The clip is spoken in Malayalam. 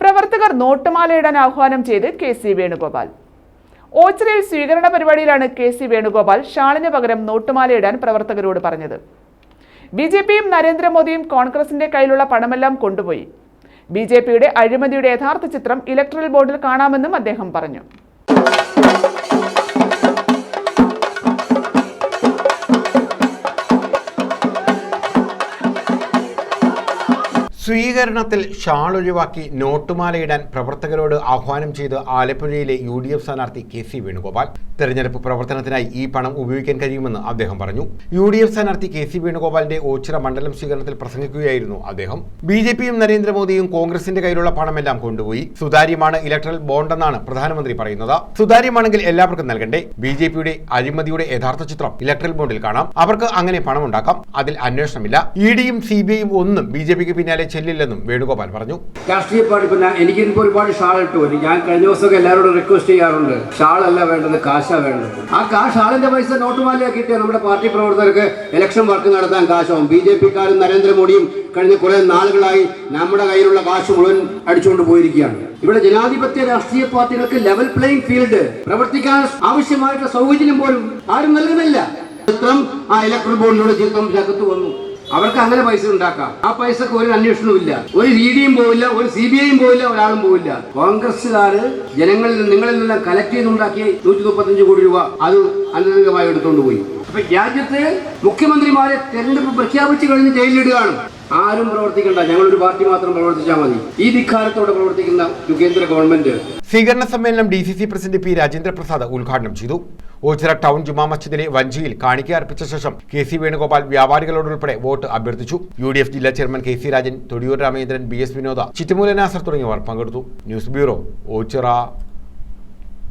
പ്രവർത്തകർ നോട്ടുമാലയിടാൻ ആഹ്വാനം ചെയ്ത് കെ സി വേണുഗോപാൽ. ഓച്ചിറയിൽ സ്വീകരണ പരിപാടിയിലാണ് കെ സി വേണുഗോപാൽ ഷാളിന് പകരം നോട്ടുമാലയിടാൻ പ്രവർത്തകരോട് പറഞ്ഞത്. ബി ജെ പിയും നരേന്ദ്രമോദിയും കോൺഗ്രസിന്റെ കയ്യിലുള്ള പണമെല്ലാം കൊണ്ടുപോയി. ബി ജെ പിയുടെ അഴിമതിയുടെ യഥാർത്ഥ ചിത്രം ഇലക്ട്രൽ ബോർഡിൽ കാണാമെന്നും അദ്ദേഹം പറഞ്ഞു. സ്വീകരണത്തിൽ ഷാൾ ഒഴിവാക്കി നോട്ടുമാലയിടാൻ പ്രവർത്തകരോട് ആഹ്വാനം ചെയ്ത് ആലപ്പുഴയിലെ യു ഡി എഫ് സ്ഥാനാർത്ഥി കെ സി വേണുഗോപാൽ. തെരഞ്ഞെടുപ്പ് പ്രവർത്തനത്തിനായി ഈ പണം ഉപയോഗിക്കാൻ കഴിയുമെന്ന് അദ്ദേഹം പറഞ്ഞു. യു ഡി എഫ് സ്ഥാനാർത്ഥി കെ സി വേണുഗോപാലിന്റെ ഓച്ചിറ മണ്ഡലം സ്വീകരണത്തിൽ പ്രസംഗിക്കുകയായിരുന്നു അദ്ദേഹം. ബി ജെ പിയും നരേന്ദ്രമോദിയും കോൺഗ്രസിന്റെ കയ്യിലുള്ള പണമെല്ലാം കൊണ്ടുപോയി. സുതാര്യമാണ് ഇലക്ട്രൽ ബോണ്ടെന്നാണ് പ്രധാനമന്ത്രി പറയുന്നത്. സുതാര്യമാണെങ്കിൽ എല്ലാവർക്കും നൽകണ്ടേ? ബി ജെ പിയുടെ അഴിമതിയുടെ യഥാർത്ഥ ചിത്രം ഇലക്ട്രൽ ബോണ്ടിൽ കാണാം. അവർക്ക് അങ്ങനെ പണമുണ്ടാക്കാം. അതിൽ അന്വേഷണമില്ല. ഇ ഡിയും സി ബി ഐയും ഒന്നും ബി ജെ പിക്ക് പിന്നാലെ ചെല്ലില്ലെന്നും വേണുഗോപാൽ പറഞ്ഞു. രാഷ്ട്രീയ പാർട്ടി പിന്നെ എനിക്ക് ഇപ്പോൾ ഒരുപാട് ഷാൾ ഇട്ട് വരും. ഞാൻ കഴിഞ്ഞ ദിവസമൊക്കെ എല്ലാവരോടും റിക്വസ്റ്റ് ചെയ്യാറുണ്ട്. ഷാളല്ല വേണ്ടത് കാശാ വേണ്ടത്. ആ കാ ഷാളിന്റെ പൈസ നോട്ടുമാലയാക്കിയിട്ട് നമ്മുടെ പാർട്ടി പ്രവർത്തകർക്ക് ഇലക്ഷൻ വർക്ക് നടത്താൻ കാശാവും ബി ജെ പിക്കാരും നരേന്ദ്രമോദിയും കഴിഞ്ഞ കുറെ നാളുകളായി നമ്മുടെ കയ്യിലുള്ള കാശ് മുഴുവൻ അടിച്ചുകൊണ്ട് പോയിരിക്കുകയാണ്. ഇവിടെ ജനാധിപത്യ രാഷ്ട്രീയ പാർട്ടികൾക്ക് ലെവൽ പ്ലേയിങ് ഫീൽഡ് പ്രവർത്തിക്കാൻ ആവശ്യമായിട്ടുള്ള സൗകര്യം പോലും ആരും നൽകുന്നില്ല. ചിത്രം ആ ഇലക്ട്രൽ ബോർഡിലൂടെ ചിത്രം ജഗത്ത് വന്നു. അവർക്ക് അങ്ങനെ പൈസ ഉണ്ടാക്കാം. ആ പൈസക്ക് ഒരു അന്വേഷണവും ഇല്ല. ഒരു ഇ ഡിയും പോവില്ല ഒരു സി ബി ഐയും പോവില്ല ഒരാളും പോവില്ല. കോൺഗ്രസ്സുകാര് ജനങ്ങളിൽ നിങ്ങളിൽ നിന്ന് കളക്ട് ചെയ്തുണ്ടാക്കിയ നൂറ്റി മുപ്പത്തഞ്ച് കോടി രൂപ അത് അനധികമായി എടുത്തുകൊണ്ട് പോയി. അപ്പൊ രാജ്യത്ത് മുഖ്യമന്ത്രിമാരെ തെരഞ്ഞെടുപ്പ് പ്രഖ്യാപിച്ചു കഴിഞ്ഞ് ജയിലിലിടുകയാണ്. ആരും പ്രവർത്തിക്കണ്ട. ഞങ്ങളൊരു പാർട്ടി മാത്രം പ്രവർത്തിച്ചാൽ മതി. ഈ ധിക്കാരത്തോടെ പ്രവർത്തിക്കുന്ന കേന്ദ്ര ഗവൺമെന്റ് സ്വീകരണ സമ്മേളനം D C C president P Rajendra Prasad ഉദ്ഘാടനം ചെയ്തു. ഓച്ചിറ ടൗൺ ജുമാ മസ്ജിദിലെ വഞ്ചിയിൽ കാണിക്ക അർപ്പിച്ച ശേഷം കെ സി വേണുഗോപാൽ വ്യാപാരികളോടുൾപ്പെടെ വോട്ട് അഭ്യർത്ഥിച്ചു. യു ഡി എഫ് ജില്ലാ chairman K C Rajan Thodiyoor Ramachandran B S Vinoda Chittumoola Nasar തുടങ്ങിയവർ പങ്കെടുത്തു. News bureau Ochira.